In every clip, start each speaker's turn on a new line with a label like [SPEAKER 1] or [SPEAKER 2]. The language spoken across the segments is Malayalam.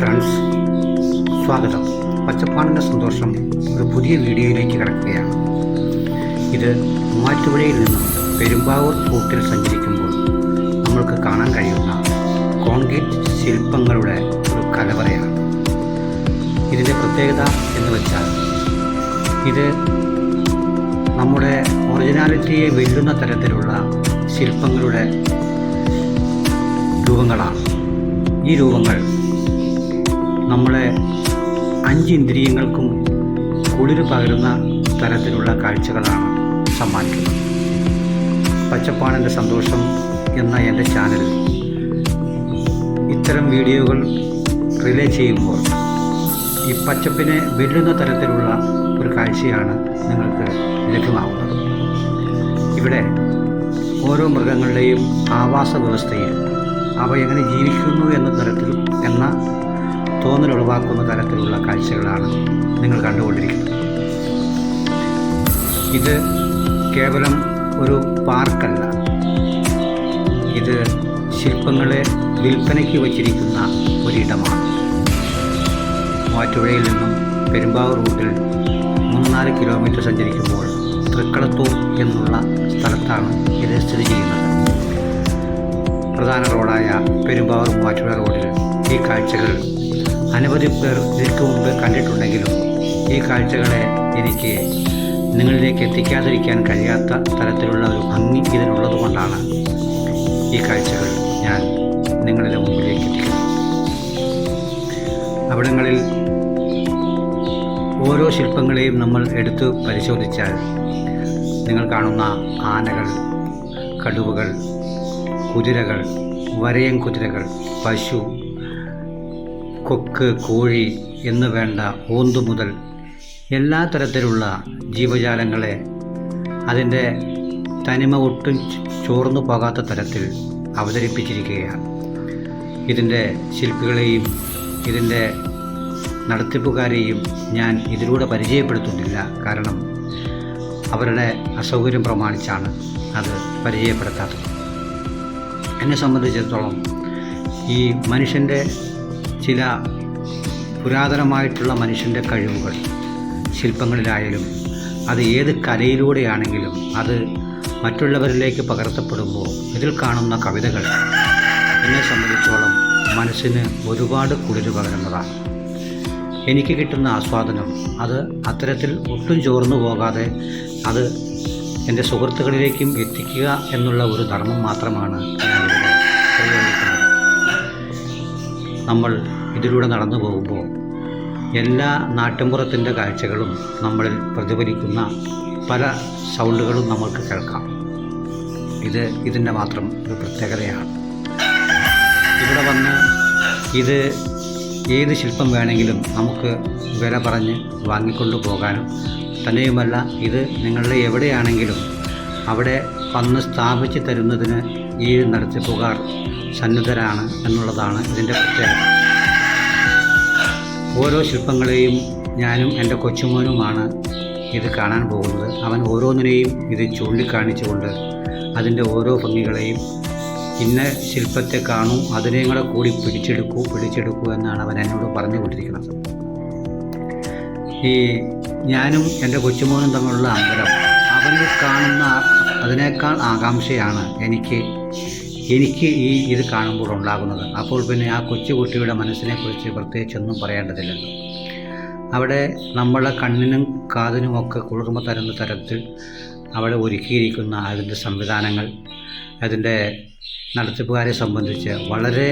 [SPEAKER 1] ഫ്രണ്ട്സ് സ്വാഗതം. പച്ചപ്പാടിന്റെ സന്തോഷം ഒരു പുതിയ വീഡിയോയിലേക്ക് കിടക്കുകയാണ്. ഇത് മൂവാറ്റുപുഴയിൽ നിന്നും പെരുമ്പാവൂർ റൂട്ടിൽ സഞ്ചരിക്കുമ്പോൾ നമ്മൾക്ക് കാണാൻ കഴിയുന്ന കോൺക്രീറ്റ് ശില്പങ്ങളുടെ ഒരു കലവറയാണ് ഇതിന്റെ പ്രത്യേകത എന്ന് വെച്ചാൽ ഇത് നമ്മുടെ ഒറിജിനാലിറ്റിയെ വെല്ലുന്ന തരത്തിലുള്ള ശില്പങ്ങളുടെ രൂപങ്ങളാണ്. ഈ രൂപങ്ങൾ നമ്മളെ അഞ്ച് ഇന്ദ്രിയങ്ങൾക്കും കുളിര് പകരുന്ന തരത്തിലുള്ള കാഴ്ചകളാണ് സമ്മാനിക്കുന്നത്. പച്ചപ്പാണിന്റെ സന്തോഷം എന്ന എന്റെ ചാനലിൽ ഇത്തരം വീഡിയോകൾ റിലേ ചെയ്യുമ്പോൾ ഈ പച്ചപ്പിനെ വെല്ലുന്ന തരത്തിലുള്ള ഒരു കാഴ്ചയാണ് നിങ്ങൾക്ക് ലഭ്യമാകുന്നത്. ഇവിടെ ഓരോ മൃഗങ്ങളുടെയും ആവാസ വ്യവസ്ഥയിൽ അവ എങ്ങനെ ജീവിക്കുന്നു എന്ന തരത്തിൽ എന്ന തോന്നലുളവാക്കുന്ന തരത്തിലുള്ള കാഴ്ചകളാണ് നിങ്ങൾ കണ്ടുകൊണ്ടിരിക്കുന്നത്. ഇത് കേവലം ഒരു പാർക്കല്ല. ഇത് ശില്പങ്ങളെ വിൽപ്പനയ്ക്ക് വച്ചിരിക്കുന്ന ഒരിടമാണ്. മൂവാറ്റുപുഴയിൽ നിന്നും പെരുമ്പാവൂർ റൂട്ടിൽ മൂന്ന് നാല് കിലോമീറ്റർ സഞ്ചരിക്കുമ്പോൾ തൃക്കളത്തൂർ എന്നുള്ള സ്ഥലത്താണ് ഇത് സ്ഥിതി ചെയ്യുന്നത്. പ്രധാന റോഡായ പെരുമ്പാവൂർ മൂവാറ്റുപുഴ റോഡിൽ ഈ കാഴ്ചകൾ അനവധി പേർ ഇതിനു മുമ്പ് കണ്ടിട്ടുണ്ടെങ്കിലും ഈ കാഴ്ചകളെ എനിക്ക് നിങ്ങളിലേക്ക് എത്തിക്കാതിരിക്കാൻ കഴിയാത്ത തരത്തിലുള്ള ഒരു ഭംഗി ഇതിനുള്ളത് കൊണ്ടാണ് ഈ കാഴ്ചകൾ ഞാൻ നിങ്ങളുടെ മുമ്പിലേക്ക് എത്തിക്കുന്നത്. അവിടങ്ങളിൽ ഓരോ ശില്പങ്ങളെയും നമ്മൾ എടുത്തു പരിശോധിച്ചാൽ നിങ്ങൾ കാണുന്ന ആനകൾ കടുവകൾ കുതിരകൾ വരയൻ കുതിരകൾ പശു കൊക്ക് കോഴി എന്ന് വേണ്ട ഓന്തു മുതൽ എല്ലാ തരത്തിലുള്ള ജീവജാലങ്ങളെ അതിന്റെ തനിമ ഒട്ടും ചോർന്നു പോകാത്ത തരത്തിൽ അവതരിപ്പിച്ചിരിക്കുകയാണ്. ഇതിന്റെ ശില്പികളെയും ഇതിന്റെ നടത്തിപ്പുകാരെയും ഞാൻ ഇതിലൂടെ പരിചയപ്പെടുത്തുന്നില്ല. കാരണം അവരുടെ അസൗകര്യം പ്രമാണിച്ചാണ് അത് പരിചയപ്പെടുത്താത്തത്. എന്നെ സംബന്ധിച്ചിടത്തോളം ഈ മനുഷ്യന്റെ ചില പുരാതനമായിട്ടുള്ള മനുഷ്യന്റെ കഴിവുകൾ ശില്പങ്ങളിലായാലും അത് ഏത് കലയിലൂടെയാണെങ്കിലും അത് മറ്റുള്ളവരിലേക്ക് പകർത്തപ്പെടുമ്പോൾ ഇതിൽ കാണുന്ന കവിതകൾ എന്നെ സംബന്ധിച്ചോളം മനസ്സിന് ഒരുപാട് കുളിര് പകരുന്നതാണ്. എനിക്ക് കിട്ടുന്ന ആസ്വാദനം അത് അത്തരത്തിൽ ഒട്ടും ചോർന്നു പോകാതെ അത് എന്റെ സുഹൃത്തുക്കളിലേക്കും എത്തിക്കുക എന്നുള്ള ഒരു ധർമ്മം മാത്രമാണ് ഞാൻ നമ്മൾ ഇതിലൂടെ നടന്നു പോകുമ്പോൾ എല്ലാ നാട്ടിൻപുറത്തിന്റെ കാഴ്ചകളും നമ്മളിൽ പ്രതിഫലിക്കുന്ന പല സൗണ്ടുകളും നമ്മൾക്ക് കേൾക്കാം. ഇത് ഇതിന്റെ മാത്രം ഒരു പ്രത്യേകതയാണ്. ഇവിടെ വന്ന് ഇത് ഏത് ശില്പം വേണമെങ്കിലും നമുക്ക് വില പറഞ്ഞ് വാങ്ങിക്കൊണ്ടു പോകാനും തന്നെയുമല്ല ഇത് നിങ്ങളുടെ എവിടെയാണെങ്കിലും അവിടെ വന്ന് സ്ഥാപിച്ച് തരുന്നതിന് ഈ നടത്തിപ്പുകാർ സന്നദ്ധരാണ് എന്നുള്ളതാണ് ഇതിന്റെ പ്രത്യേകത. ഓരോ ശില്പങ്ങളെയും ഞാനും എന്റെ കൊച്ചുമോനുമാണ് ഇത് കാണാൻ പോകുന്നത്. അവൻ ഓരോന്നിനെയും ഇത് ചൂണ്ടിക്കാണിച്ചുകൊണ്ട് അതിന്റെ ഓരോ ഭംഗികളെയും ഇന്ന ശില്പത്തെ കാണൂ അതിനെയും കൂടെ കൂടി പിടിച്ചെടുക്കൂ പിടിച്ചെടുക്കൂ എന്നാണ് അവൻ എന്നോട് പറഞ്ഞുകൊണ്ടിരിക്കുന്നത്. ഈ ഞാനും എന്റെ കൊച്ചുമോനും തമ്മിലുള്ള അന്തരം അവനിൽ കാണുന്ന അതിനേക്കാൾ ആകാംക്ഷയാണ് എനിക്ക് എനിക്ക് ഈ ഇത് കാണുമ്പോൾ ഉണ്ടാകുന്നത്. അപ്പോൾ പിന്നെ ആ കൊച്ചുകുട്ടിയുടെ മനസ്സിനെക്കുറിച്ച് പ്രത്യേകിച്ചൊന്നും പറയേണ്ടതില്ലല്ലോ. അവിടെ നമ്മളെ കണ്ണിനും കാതിനും ഒക്കെ കുളിർമ തരുന്ന തരത്തിൽ അവിടെ ഒരുക്കിയിരിക്കുന്ന അതിന്റെ സംവിധാനങ്ങൾ അതിന്റെ നടത്തിപ്പുകാരെ സംബന്ധിച്ച് വളരെ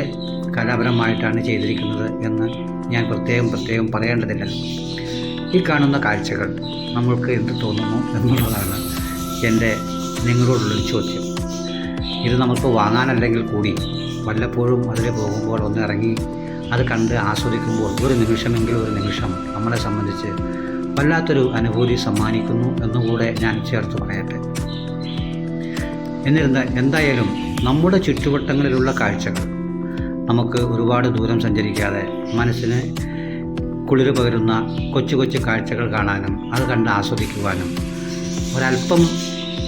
[SPEAKER 1] കലാപരമായിട്ടാണ് ചെയ്തിരിക്കുന്നത് എന്ന് ഞാൻ പ്രത്യേകം പ്രത്യേകം പറയേണ്ടതില്ലല്ലോ ഈ കാണുന്ന കാഴ്ചകൾ നമ്മൾക്ക് എന്ത് തോന്നുന്നു എന്നുള്ളതാണ് എന്റെ നിങ്ങളോടുള്ളൊരു ചോദ്യം. ഇത് നമുക്ക് വാങ്ങാനല്ലെങ്കിൽ കൂടി വല്ലപ്പോഴും അതിൽ പോകുമ്പോൾ ഒന്ന് ഇറങ്ങി അത് കണ്ട് ആസ്വദിക്കുമ്പോൾ ഒരു നിമിഷമെങ്കിലും ഒരു നിമിഷം നമ്മളെ സംബന്ധിച്ച് വല്ലാത്തൊരു അനുഭൂതി സമ്മാനിക്കുന്നു എന്നുകൂടെ ഞാൻ ചേർത്ത് പറയട്ടെ. എന്നിരുന്ന എന്തായാലും നമ്മുടെ ചുറ്റുവട്ടങ്ങളിലുള്ള കാഴ്ചകൾ നമുക്ക് ഒരുപാട് ദൂരം സഞ്ചരിക്കാതെ മനസ്സിന് കുളിര് പകരുന്ന കൊച്ചു കൊച്ചു കാഴ്ചകൾ കാണാനും അത് കണ്ട് ആസ്വദിക്കുവാനും ഒരല്പം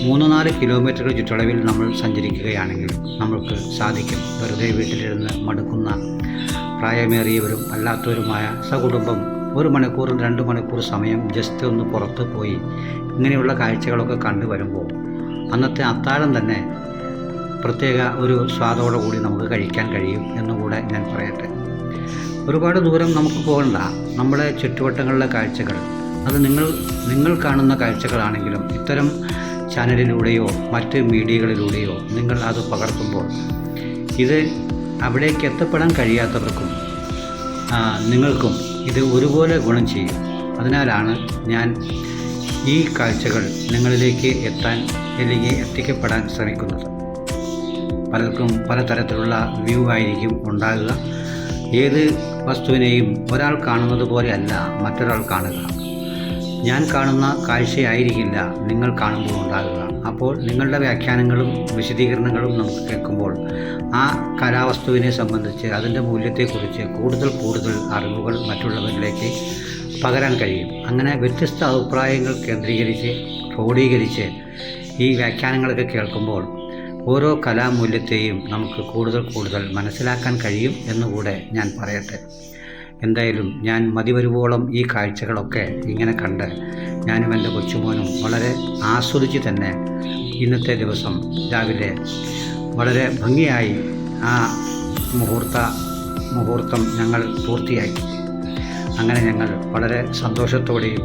[SPEAKER 1] മൂന്ന് നാല് കിലോമീറ്ററുകൾ ചുറ്റളവിൽ നമ്മൾ സഞ്ചരിക്കുകയാണെങ്കിൽ നമ്മൾക്ക് സാധിക്കും. വെറുതെ വീട്ടിലിരുന്ന് മടുക്കുന്ന പ്രായമേറിയവരും അല്ലാത്തവരുമായ സകുടുംബം ഒരു മണിക്കൂറും രണ്ട് മണിക്കൂർ സമയം ജസ്റ്റ് ഒന്ന് പുറത്ത് പോയി ഇങ്ങനെയുള്ള കാഴ്ചകളൊക്കെ കണ്ടു വരുമ്പോൾ അന്നത്തെ അത്താഴം തന്നെ പ്രത്യേക ഒരു സ്വാദോടെ കൂടി നമുക്ക് കഴിക്കാൻ കഴിയും എന്നുകൂടെ ഞാൻ പറയട്ടെ. ഒരുപാട് ദൂരം നമുക്ക് പോകണ്ട. നമ്മുടെ ചുറ്റുവട്ടങ്ങളിലെ കാഴ്ചകൾ അത് നിങ്ങൾ നിങ്ങൾ കാണുന്ന കാഴ്ചകളാണെങ്കിലും ഇത്തരം ചാനലിലൂടെയോ മറ്റ് മീഡിയകളിലൂടെയോ നിങ്ങൾ അത് പകർത്തുമ്പോൾ ഇത് അവിടേക്ക് എത്തപ്പെടാൻ കഴിയാത്തവർക്കും നിങ്ങൾക്കും ഇത് ഒരുപോലെ ഗുണം ചെയ്യും. അതിനാലാണ് ഞാൻ ഈ കാഴ്ചകൾ നിങ്ങളിലേക്ക് എത്താൻ അല്ലെങ്കിൽ എത്തിക്കപ്പെടാൻ ശ്രമിക്കുന്നത്. പലർക്കും പലതരത്തിലുള്ള വ്യൂ ആയിരിക്കും ഉണ്ടാകുക. ഏത് വസ്തുവിനെയും ഒരാൾ കാണുന്നത് പോലെയല്ല മറ്റൊരാൾ കാണുക. ഞാൻ കാണുന്ന കാഴ്ചയായിരിക്കില്ല നിങ്ങൾ കാണുമ്പോൾ ഉണ്ടാകുക. അപ്പോൾ നിങ്ങളുടെ വ്യാഖ്യാനങ്ങളും വിശദീകരണങ്ങളും നമുക്ക് കേൾക്കുമ്പോൾ ആ കലാവസ്തുവിനെ സംബന്ധിച്ച് അതിന്റെ മൂല്യത്തെക്കുറിച്ച് കൂടുതൽ കൂടുതൽ അറിവുകൾ മറ്റുള്ളവരിലേക്ക് പകരാൻ കഴിയും. അങ്ങനെ വ്യത്യസ്ത അഭിപ്രായങ്ങൾ കേന്ദ്രീകരിച്ച് ക്രോഡീകരിച്ച് ഈ വ്യാഖ്യാനങ്ങളൊക്കെ കേൾക്കുമ്പോൾ ഓരോ കലാമൂല്യത്തെയും നമുക്ക് കൂടുതൽ കൂടുതൽ മനസ്സിലാക്കാൻ കഴിയും എന്നുകൂടെ ഞാൻ പറയട്ടെ. എന്തായാലും ഞാൻ മതിവരുവോളം ഈ കാഴ്ചകളൊക്കെ ഇങ്ങനെ കണ്ട് ഞാനും എന്റെ കൊച്ചുമോനും വളരെ ആസ്വദിച്ച് തന്നെ ഇന്നത്തെ ദിവസം രാവിലെ വളരെ ഭംഗിയായി ആ മുഹൂർത്ത മുഹൂർത്തം ഞങ്ങൾ പൂർത്തിയാക്കി. അങ്ങനെ ഞങ്ങൾ വളരെ സന്തോഷത്തോടെയും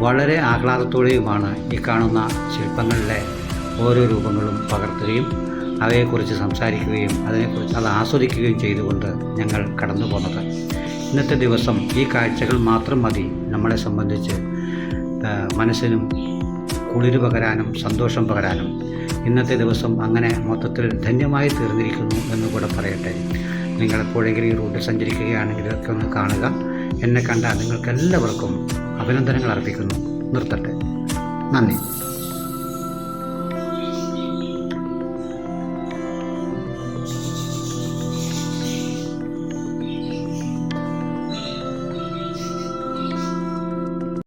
[SPEAKER 1] വളരെ ആഹ്ലാദത്തോടെയുമാണ് ഈ കാണുന്ന ശില്പങ്ങളിലെ ഓരോ രൂപങ്ങളും പകർത്തുകയും അവയെക്കുറിച്ച് സംസാരിക്കുകയും അതിനെക്കുറിച്ച് അത് ആസ്വദിക്കുകയും ചെയ്തുകൊണ്ട് ഞങ്ങൾ കടന്നു പോന്നത് ഇന്നത്തെ ദിവസം ഈ കാഴ്ചകൾ മാത്രം മതി നമ്മളെ സംബന്ധിച്ച്. മനസ്സിനും കുളിര് പകരാനും സന്തോഷം പകരാനും. ഇന്നത്തെ ദിവസം അങ്ങനെ മൊത്തത്തിൽ ധന്യമായി തീർന്നിരിക്കുന്നു എന്ന് കൂടെ പറയട്ടെ. നിങ്ങൾ എപ്പോഴെങ്കിലും ഈ റൂട്ടിൽ സഞ്ചരിക്കുകയാണെങ്കിൽ ഇതൊക്കെ ഒന്ന് കാണുക. എന്നെ കണ്ട നിങ്ങൾക്കെല്ലാവർക്കും അഭിനന്ദനങ്ങൾ അർപ്പിക്കുന്നു. നിർത്തട്ടെ. നന്ദി.